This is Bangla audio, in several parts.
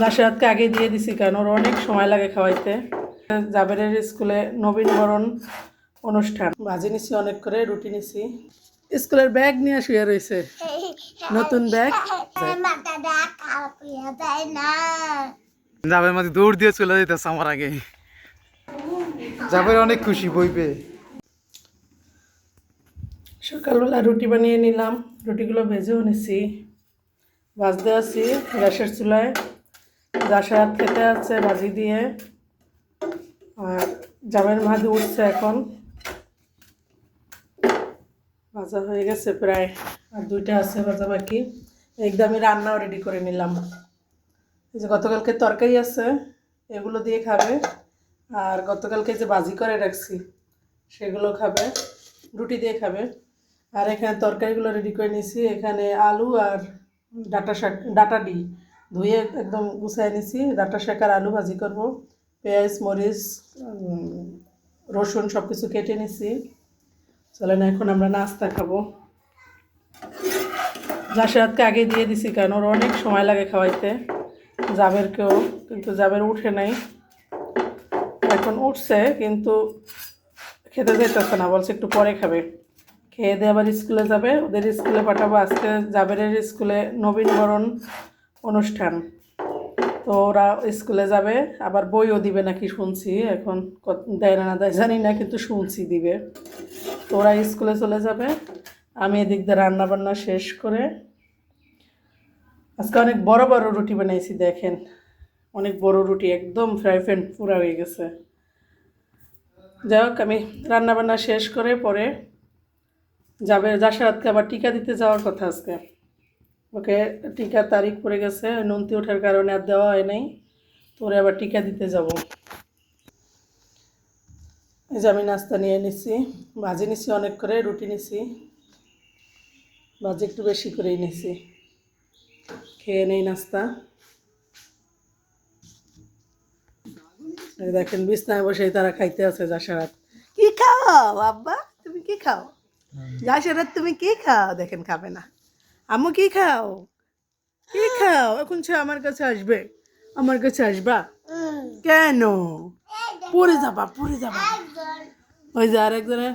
জাসেরাতকে আগে দিয়ে দিছি কারণ ওর অনেক সময় লাগে খাওয়াইতে। জাবেরের স্কুলে নবীনবরণ অনুষ্ঠান। ভাজি নিছি অনেক করে রুটি নিছি। স্কুলের ব্যাগ নিয়ে শুয়ে রয়েছে নতুন ব্যাগ। জাবের মাঝে দৌড় দিয়ে চলে যেতেছে আমার আগে। জাবের অনেক খুশি বই পেয়ে। সকালবেলা রুটি বানিয়ে নিলাম। রুটিগুলো ভেজেও নিছি। ভাজতে আছি গ্যাসের চুলায়। জাসারাত খেতে আছে, ভাজি দিয়ে। আর জামের ভাজি উঠছে এখন। ভাজা হয়ে গেছে প্রায়। আর দুইটা আছে ভাজা বাকি। একদমই রান্নাও রেডি করে নিলাম। এই যে গতকালকে তরকারি আছে, এগুলো দিয়ে খাবে। আর গতকালকে যে ভাজি করে রাখছি, সেগুলো খাবে। রুটি দিয়ে খাবে। আর এখানে তরকারিগুলো রেডি করে নিয়েছি। এখানে আলু আর ডাটা শাক, ডাটা ডি ধুয়ে একদম গুছাই নিয়েছি ডাটা শেখার আলু ভাজি করব, পেঁয়াজ, মরিচ রসুন সব কিছু কেটে নিছি। চলেন, এখন আমরা নাস্তা খাব। জাসেরাতকে আগে দিয়ে দিছি, কারণ ওর অনেক সময় লাগে খাওয়াইতে। জাবেরকেও কিন্তু জাবের উঠে নাই। এখন উঠছে, কিন্তু খেতে যেতেছে না, বলছে একটু পরে খাবে। খেয়ে দিয়ে আবার স্কুলে যাবে। ওদের স্কুলে পাঠাবো, আজকে জাবেরের স্কুলে নবীনবরণ অনুষ্ঠান। তো ওরা স্কুলে যাবে, আবার বইও দিবে নাকি শুনছি, এখন দেয় না দেয় জানি না, কিন্তু শুনছি দিবে। তো ওরা স্কুলে চলে যাবে, আমি এদিক দিয়ে রান্না বান্না শেষ করে, আজকে অনেক বড় বড় রুটি বানাইছি, দেখেন। অনেক বড় রুটি, একদম ফ্রাই প্যান পুরা হয়ে গেছে। যাই হোক, আমি রান্নাবান্না শেষ করে পরে যাবে জাসারাতকে আবার টিকা দিতে যাওয়ার কথা আজকে। ওকে টিকার তারিখ পড়ে গেছে নন্তি ওঠার কারণে আর দেওয়া হয় নাই। তো ওরে আবার টিকা দিতে যাব। এই যে আমি নাস্তা নিয়ে নিছি ভাজি নিছি অনেক করে রুটি নিছি। ভাজি একটু বেশি করেই নিছি। খেয়ে নেই নাস্তা। দেখেন বিছনায় বসেই তারা খাইতে আছে জাসারাত কি খাও আব্বা? তুমি কি খাও? জাসারাত তুমি কি খাও? দেখেন খাবে না। আম্মু কি খাও? কি খাও? এখন সে আমার কাছে আসবে। আমার কাছে আসবা? কেন? পড়ে যাবা পড়ে যাবা। ওই যে আরেকজনের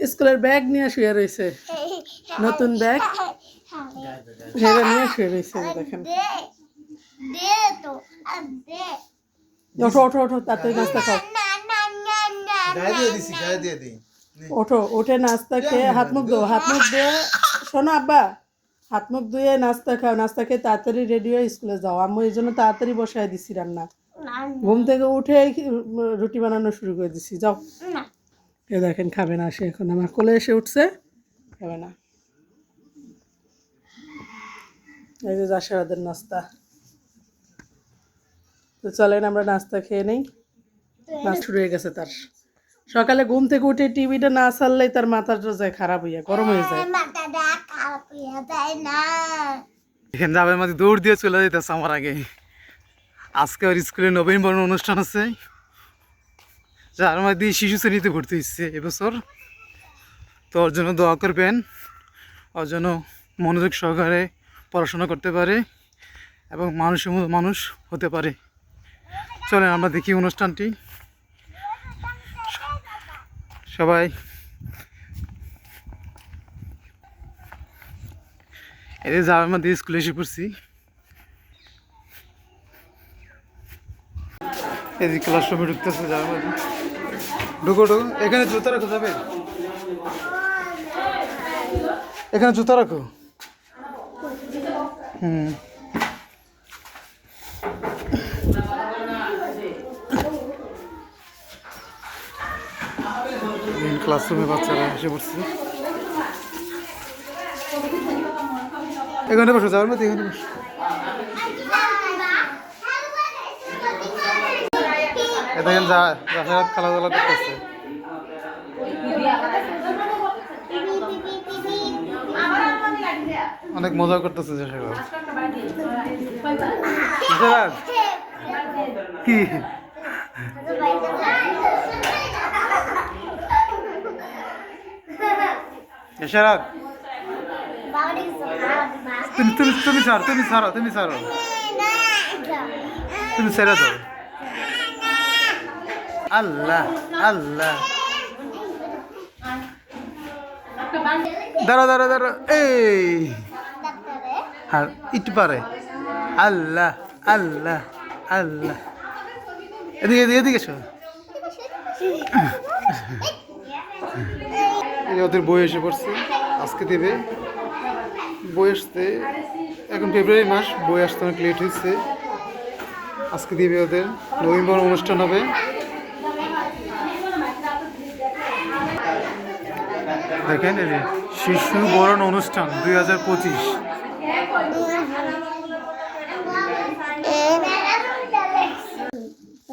স্কুলের ব্যাগ নিয়ে শুয়ে রয়েছে। নতুন ব্যাগ। সেটা নিয়ে শুয়ে রয়েছে দেখেন। দে দে দে ওঠো ওঠো ওঠো তাড়াতাড়ি নাস্তা খাও। দিয়ে দিয়ে ওঠো ওঠে নাস্তা খেয়ে হাত মুখ ধো হাত মুখ ধুয়ে শোনো আব্বা হাত মুখ ধুয়ে নাস্তা খাও নাস্তা খেয়ে তাড়াতাড়ি রেডি হয়ে স্কুলে যাও। আম্মু এই জন্য তাড়াতাড়ি বসায় দিছি রান্না। ঘুম থেকে উঠে রুটি বানানো শুরু করে দিছি যাও। এ দেখেন খাবে না সে এখন। আমার কোলে এসে উঠছে খাবে না। এই যে জাসারাদের নাস্তা। তো চলেন আমরা নাস্তা খেয়ে নেই। নাস্তা শুরু হয়ে গেছে তার। সকালে ঘুম থেকে উঠে টিভিটা না ছাড়লেই তার মাথাটা যায় খারাপ হইয়া গরম হয়ে যায়। এখানে জাবের মাঝে দৌড় দিয়ে চলে যেতেছে আমার আগে। আজকে ওর স্কুলে নবীনবরণ অনুষ্ঠান আছে। যার মধ্যে শিশু শ্রেণীতে ভর্তি হচ্ছে এবছর। তো ওর জন্য দোয়া করবেন। ওর জন্য মনোযোগ সহকারে পড়াশোনা করতে পারে এবং মানুষের মতো মানুষ হতে পারে। চলেন আমরা দেখি অনুষ্ঠানটি। সবাই এদের যাওয়ার মধ্যে স্কুলে এসে পড়ছি। এদিকে ক্লাসরুমে ঢুকতেছে যাওয়ার মধ্যে। ঢুকো ঢুকো। এখানে জুতা রাখো যাবে? এখানে জুতা রাখো? হুম। ক্লাসরুমে বাচ্চারা এসে পড়ছে। এখানে বসো যাওয়ার মধ্যে এখানে বসো। দেখেন যা খেলাধুলা করতেছে। অনেক মজা করতেছে যে কি? তুমি তুমি তুমি ছাড়ো তুমি ছাড়ো তুমি ছাড়ো। তুমি ছেড়ে দাও। আল্লাহ আল্লাহ। দাঁড়া দাঁড়া দাঁড়া এই। আর একটু পারে। আল্লাহ আল্লাহ আল্লাহ। এদিকে এদিকে এদিকে এই, ওদের বই এসে পড়ছে। আজকে দেবে। বই আসতে এখন ফেব্রুয়ারি মাস বই আসতে অনেক লেট হয়েছে আজকে দিবে ওদের নভেম্বর অনুষ্ঠান হবে। দেখেন শিশু বরণ অনুষ্ঠান দুই হাজার পঁচিশ।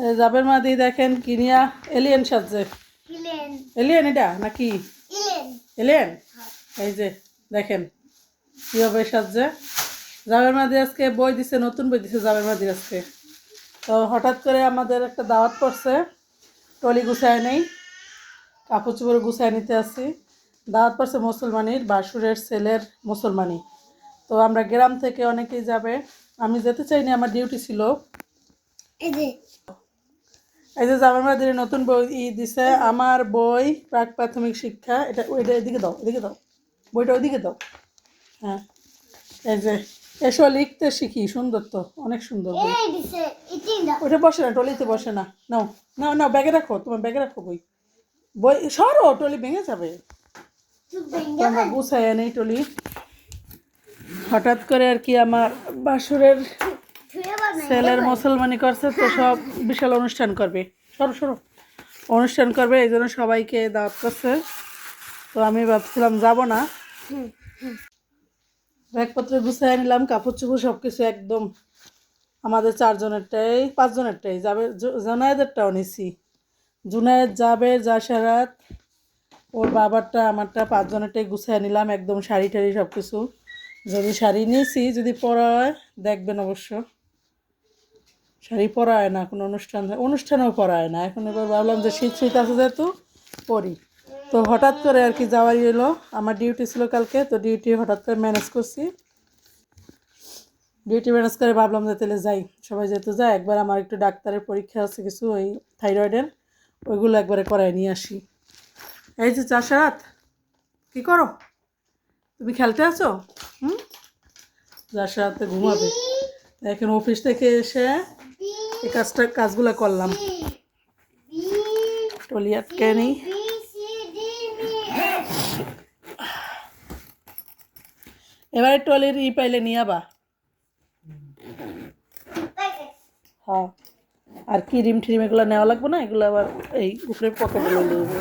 এই জাবের মাদি দেখেন কিনিয়া এলিয়েন সাজছে। ইলেন এলিয়েন এটা নাকি? এলিয়েন এই যে দেখেন। কীভাবে সাজছে? জাবের মাদি আজকে বই দিছে নতুন বই দিছে জাবের মাদির আজকে। তো হঠাৎ করে আমাদের একটা দাওয়াত পড়ছে টলি গুছায় নেই কাপড় চোপড় গুছায় নিতে আসি দাওয়াত পড়ছে মুসলমানির বাসুরের ছেলের মুসলমানি। তো আমরা গ্রাম থেকে অনেকেই যাবে। আমি যেতে চাইনি আমার ডিউটি ছিল। এই যে। এই যে জামার মাদির নতুন বই ই দিছে আমার বই প্রাক প্রাথমিক শিক্ষা এটা ওইটা এদিকে দাও এদিকে দাও। বইটা ওইদিকে দাও। হ্যাঁ এই যে এসো লিখতে শিখি সুন্দর তো অনেক সুন্দর ওটা বসে না টলিতে বসে না নাও নাও নাও ব্যাগে রাখো তোমার ব্যাগে রাখো বই। বই সরো টলি ভেঙে যাবে। আমরা গুছাই নেই টলি। হঠাৎ করে আর কি আমার বাসুরের ছেলের মুসলমানি করছে তো সব বিশাল অনুষ্ঠান করবে। সরো সরো। অনুষ্ঠান করবে এই জন্য সবাইকে দাওয়াত করছে। তো আমি ভাবছিলাম যাব না। ব্যাগপত্র গুছিয়ে নিলাম কাপড় চোপড় সব কিছু একদম আমাদের চারজনেরটাই, পাঁচজনেরটাই, যাবে জুনায়েদেরটাও নিছি। জুনায়েদ যাবে জাসারাত ওর বাবারটা, আমারটা পাঁচজনেরটাই গুছিয়ে নিলাম একদম শাড়ি টাড়ি সব কিছু যদি শাড়ি নিয়েছি যদি পরা হয় দেখবেন অবশ্য। শাড়ি পরা হয় না, কোনো অনুষ্ঠান, অনুষ্ঠানেও পরা হয় না। এখন এবার ভাবলাম যে শীত শীত আছে যেহেতু, পরি। তো হঠাৎ করে আর কি যাওয়ারই এলো আমার ডিউটি ছিল কালকে, তো ডিউটি হঠাৎ করে ম্যানেজ করছি। ডিউটি ম্যানেজ করে ভাবলাম যে তাহলে যাই। সবাই যেহেতু যায়, একবার আমার একটু ডাক্তারের পরীক্ষা আছে কিছু, ওই থাইরয়েডের ওইগুলো একবারে করাই নিয়ে আসি। এই যে চাষারাত, কী করো? তুমি খেলতে আছো? হুম? চাষারাতে ঘুমাবে। এখন অফিস থেকে এসে এই কাজটা কাজগুলো করলাম। টলি আটকে নিই বি সি ডি ই এবারে টলির ই পাইলে নিয়ে আবা। হ্যাঁ। আর কি রিম ঠিরিম এগুলো নেওয়া লাগবে না? এগুলো আবার এই উপরে পকেটে লই লইব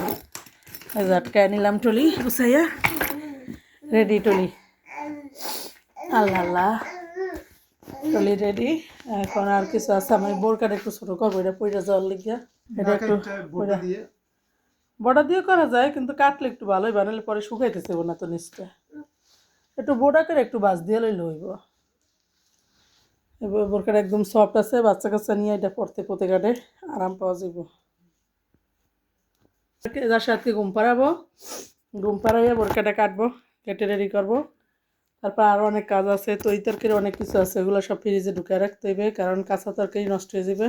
এই যে আটকায় নিলাম টলি গুছাইয়া। রেডি টলি আল্লাহ। আল্লাহ টলি রেডি এখন আর কিছু আছে আমি বোরকাটা একটু ছোটো করব এটা পইরা যাওয়ার লিগিয়া। এটা একটু বড়া দিয়ে করা যায় কিন্তু কাটলে একটু ভালোই বানালে পরে শুকাইতেছে না তো নিচটা। একটু বোড়া করে একটু বাস দিয়ে লইলে হইব। বোরকাটা একদম সফট আছে, বাচ্চা কাচ্চা নিয়ে এটা পড়তে পড়তে কাটে, আরাম পাওয়া যাব যার সাথে ঘুম পাড়াবো, ঘুম পাড়াইয়া বোরকাটা কাটবো, কেটে রেডি করব। তারপর আরও অনেক কাজ আছে তৈ তরকারি অনেক কিছু আছে এগুলো সব ফ্রিজে ঢুকে রাখতে হবে কারণ কাঁচা তরকারি নষ্ট হয়ে যাবে